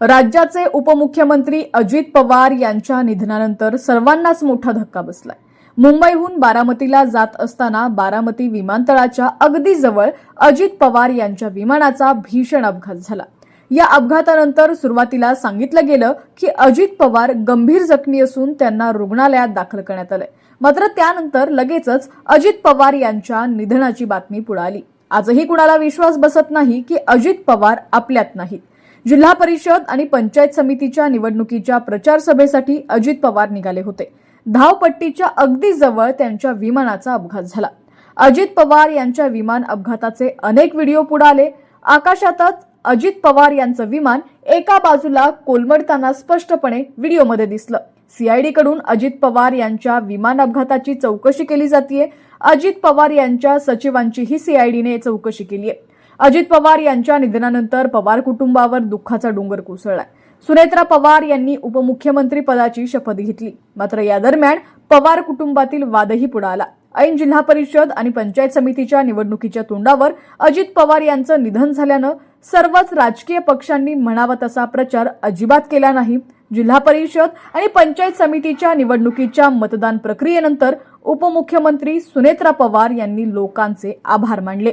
राज्याचे उपमुख्यमंत्री अजित पवार यांच्या निधनानंतर सर्वांनाच मोठा धक्का बसलाय. मुंबईहून बारामतीला जात असताना बारामती विमानतळाच्या अगदी जवळ अजित पवार यांच्या विमानाचा भीषण अपघात झाला. या अपघातानंतर सुरुवातीला सांगितलं गेलं की अजित पवार गंभीर जखमी असून त्यांना रुग्णालयात दाखल करण्यात आलंय. मात्र त्यानंतर लगेचच अजित पवार यांच्या निधनाची बातमी पुढे आली. आजही कुणाला विश्वास बसत नाही की अजित पवार आपल्यात नाहीत. जिल्हा परिषद आणि पंचायत समितीच्या निवडणुकीच्या प्रचार सभेसाठी अजित पवार निघाले होते. धावपट्टीच्या अगदी जवळ त्यांच्या विमानाचा अपघात झाला. अजित पवार यांच्या विमान अपघाताचे अनेक व्हिडिओ पुढे आले. आकाशातच अजित पवार यांचं विमान एका बाजूला कोलमडताना स्पष्टपणे व्हिडिओमध्ये दिसलं. सीआयडी कडून अजित पवार यांच्या विमान अपघाताची चौकशी केली जातीये. अजित पवार यांच्या सचिवांचीही सीआयडीने चौकशी केली आहे अजित पवार यांच्या निधनानंतर पवार कुटुंबावर दुःखाचा डोंगर कोसळलाय. सुनेत्रा पवार यांनी उपमुख्यमंत्री पदाची शपथ घेतली. मात्र या दरम्यान पवार कुटुंबातील वादही पुढे आला. ऐन जिल्हा परिषद आणि पंचायत समितीच्या निवडणुकीच्या तोंडावर अजित पवार यांचं निधन झाल्यानं सर्वच राजकीय पक्षांनी म्हणावा तसा प्रचार अजिबात केला नाही. जिल्हा परिषद आणि पंचायत समितीच्या निवडणुकीच्या मतदान प्रक्रियेनंतर उपमुख्यमंत्री सुनेत्रा पवार यांनी लोकांचे आभार मानले.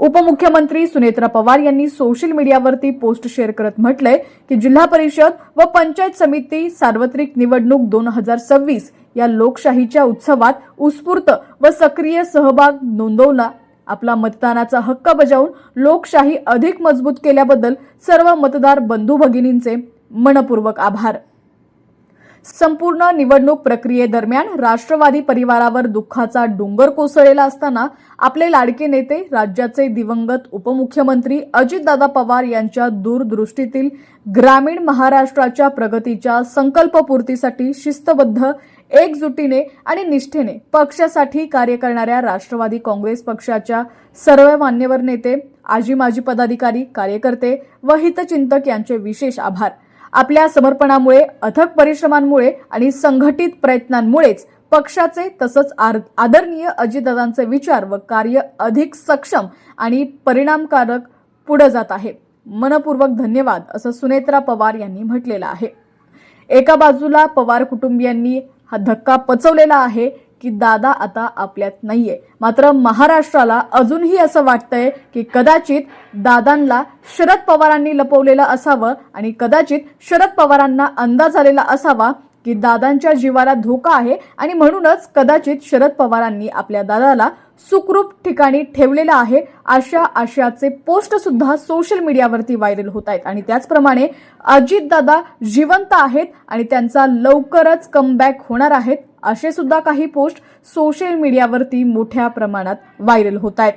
उपमुख्यमंत्री सुनेत्रा पवार यांनी सोशल मीडियावरती पोस्ट शेअर करत म्हटलंय की जिल्हा परिषद व पंचायत समिती सार्वत्रिक निवडणूक दोन हजार सव्वीस या लोकशाहीच्या उत्सवात उत्स्फूर्त व सक्रिय सहभाग नोंदवला. आपला मतदानाचा हक्क बजावून लोकशाही अधिक मजबूत केल्याबद्दल सर्व मतदार बंधू भगिनींचे मनपूर्वक आभार. संपूर्ण निवडणूक प्रक्रियेदरम्यान राष्ट्रवादी परिवारावर दुःखाचा डोंगर कोसळलेला असताना आपले लाडके नेते राज्याचे दिवंगत उपमुख्यमंत्री अजितदादा पवार यांच्या दूरदृष्टीतील ग्रामीण महाराष्ट्राच्या प्रगतीच्या संकल्पपूर्तीसाठी शिस्तबद्ध एकजुटीने आणि निष्ठेने पक्षासाठी कार्य करणाऱ्या राष्ट्रवादी काँग्रेस पक्षाच्या सर्व मान्यवर नेते आजी माजी पदाधिकारी कार्यकर्ते व हितचिंतक यांचे विशेष आभार. आपल्या समर्पणामुळे अथक परिश्रमांमुळे आणि संघटित प्रयत्नांमुळेच पक्षाचे तसंच आर- आदरणीय अजितदादांचे विचार व कार्य अधिक सक्षम आणि परिणामकारक पुढे जात आहे. मनपूर्वक धन्यवाद असं सुनेत्रा पवार यांनी म्हटलेलं आहे. एका बाजूला पवार कुटुंबियांनी हा धक्का पचवलेला आहे की दादा आता आपल्यात नाहीये. मात्र महाराष्ट्राला अजूनही असं वाटतंय की कदाचित दादांना शरद पवारांनी लपवलेलं असावं आणि कदाचित शरद पवारांना अंदाज आलेला असावा की दादांच्या जीवाला धोका आहे आणि म्हणूनच कदाचित शरद पवारांनी आपल्या दादाला सुखरूप ठिकाणी ठेवलेलं आहे. अशा आशयाचे पोस्ट सुद्धा सोशल मीडियावरती व्हायरल होत आहेत. आणि त्याचप्रमाणे अजितदादा जिवंत आहेत आणि त्यांचा लवकरच कमबॅक होणार आहेत. असे सुद्धा काही पोस्ट सोशल मीडियावरती मोठ्या प्रमाणात व्हायरल होत आहेत.